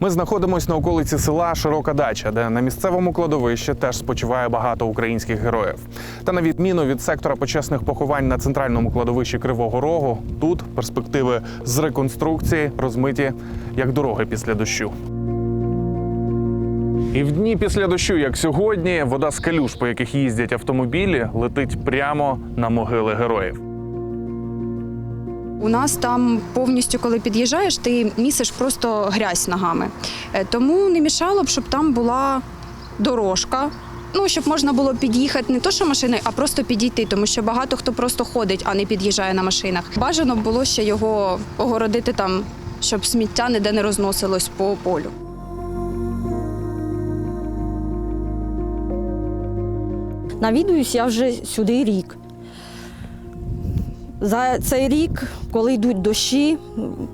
Ми знаходимося на околиці села Широка Дача, де на місцевому кладовищі теж спочиває багато українських героїв. Та на відміну від сектора почесних поховань на центральному кладовищі Кривого Рогу, тут перспективи з реконструкції розмиті як дороги після дощу. І в дні після дощу, як сьогодні, вода з калюш, по яких їздять автомобілі, летить прямо на могили героїв. У нас там повністю, коли під'їжджаєш, ти місиш просто грязь ногами. Е, Тому не мішало б, щоб там була дорожка. Ну, щоб можна було під'їхати не то, що машиною, а просто підійти, тому що багато хто просто ходить, а не під'їжджає на машинах. Бажано було ще його огородити там, щоб сміття ніде не розносилось по полю. Навідуюсь я вже сюди рік. За цей рік, коли йдуть дощі,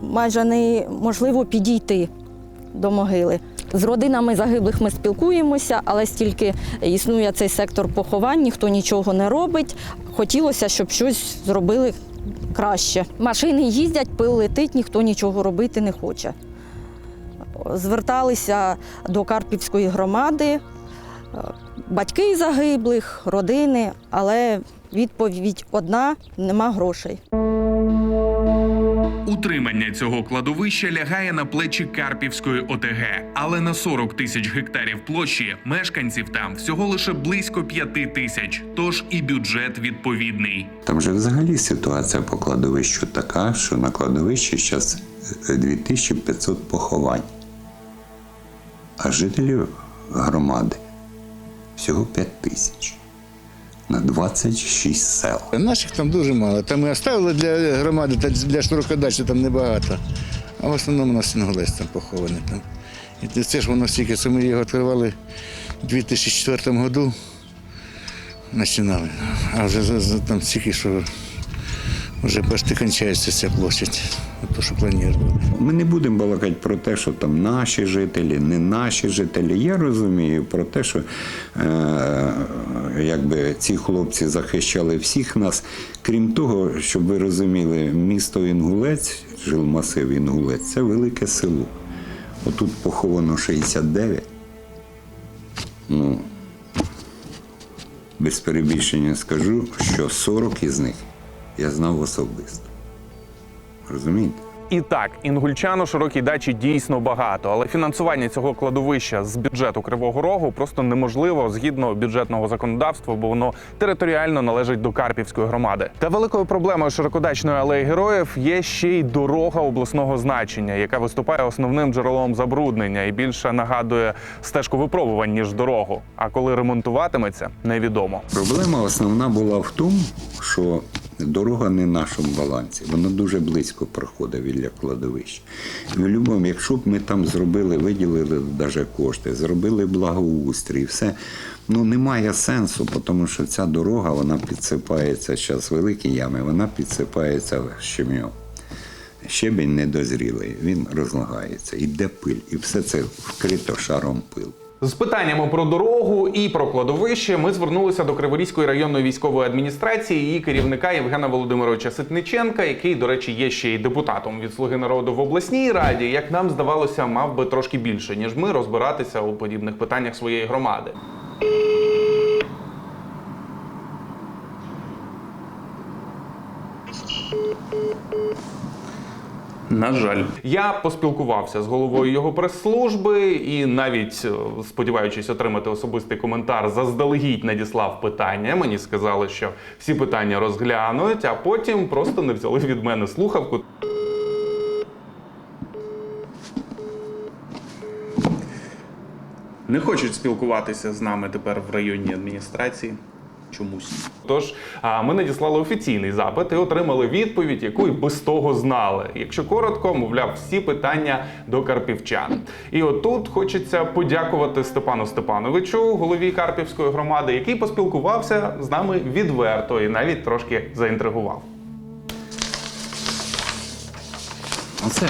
майже неможливо підійти до могили. З родинами загиблих ми спілкуємося, але стільки існує цей сектор поховань, ніхто нічого не робить. Хотілося, щоб щось зробили краще. Машини їздять, пил летить, ніхто нічого робити не хоче. Зверталися до Карпівської громади, батьки загиблих, родини, але відповідь одна нема грошей. Утримання цього кладовища лягає на плечі Карпівської ОТГ, але на 40 тисяч гектарів площі мешканців там всього лише близько 5 тисяч, тож і бюджет відповідний. Там же взагалі ситуація по кладовищу така, що на кладовищі зараз 2500 поховань, а жителів громади всього 5 тисяч на 26 сел. Наших там дуже мало. Там ми оставили для громади та для широкодачі там небагато. А в основному у нас інгулець там похований. Там. І це ж воно стільки, це ми його відкривали у 2004 році. Починали. А вже там стільки, що вже почти кончається ця площадь, то, що планували. Ми не будемо балакати про те, що там наші жителі, не наші жителі. Я розумію про те, що е, якби ці хлопці захищали всіх нас. Крім того, щоб ви розуміли, місто Інгулець, жилмасив Інгулець, це велике село. Отут поховано 69. Ну, без перебільшення скажу, що 40 із них я знав особисто. Розумієте? І так, інгульчан у широкій дачі дійсно багато, але фінансування цього кладовища з бюджету Кривого Рогу просто неможливо згідно бюджетного законодавства, бо воно територіально належить до Карпівської громади. Та великою проблемою широкодачної алеї героїв є ще й дорога обласного значення, яка виступає основним джерелом забруднення і більше нагадує стежку випробувань ніж дорогу. А коли ремонтуватиметься, невідомо. Проблема основна була в тому, що дорога не в нашому балансі. Вона дуже близько проходить біля кладовища. І в любому, якщо б ми там зробили, виділили навіть кошти, зробили благоустрій, все. Ну немає сенсу, тому що ця дорога вона підсипається зараз великі ями, вона підсипається щем'ю. Щебінь недозрілий, він розлагається, іде пиль, і все це вкрито шаром пилу. З питаннями про дорогу і про кладовище ми звернулися до Криворізької районної військової адміністрації і її керівника Євгена Володимировича Ситниченка, який, до речі, є ще й депутатом від Слуги народу в обласній раді. Як нам здавалося, мав би трошки більше ніж ми розбиратися у подібних питаннях своєї громади. На жаль, я поспілкувався з головою його прес-служби і навіть е, сподіваючись отримати особистий коментар, заздалегідь надіслав питання. Мені сказали, що всі питання розглянуть, а потім просто не взяли від мене слухавку. Не хочуть спілкуватися з нами тепер в районній адміністрації. Чомусь. Тож ми надіслали офіційний запит і отримали відповідь, яку й без того знали. Якщо коротко, мовляв, всі питання до карпівчан. І отут хочеться подякувати Степану Степановичу, голові Карпівської громади, який поспілкувався з нами відверто і навіть трошки заінтригував. Оце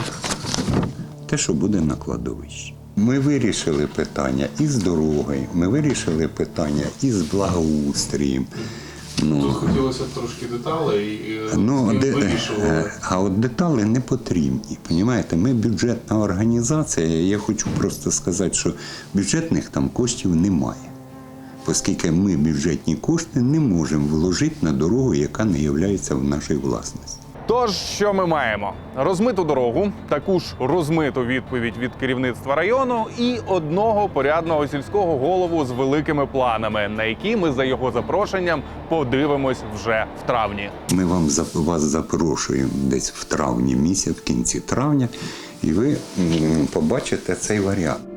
те, що буде на кладовищі. Ми вирішили питання і з дорогою, ми вирішили питання і з благоустрієм. Ну, Тут хотілося трошки деталей і Ну, де, вирішували. е, а от деталі не потрібні. Понімаєте, ми бюджетна організація. Я хочу просто сказати, що бюджетних там коштів немає. Оскільки ми бюджетні кошти не можемо вложити на дорогу, яка не є в нашій власності. Тож, що ми маємо? Розмиту дорогу, таку ж розмиту відповідь від керівництва району і одного порядного сільського голову з великими планами, на які ми за його запрошенням подивимось вже в травні. Ми вам вас запрошуємо десь в травні місяць, в кінці травня, і ви побачите цей варіант.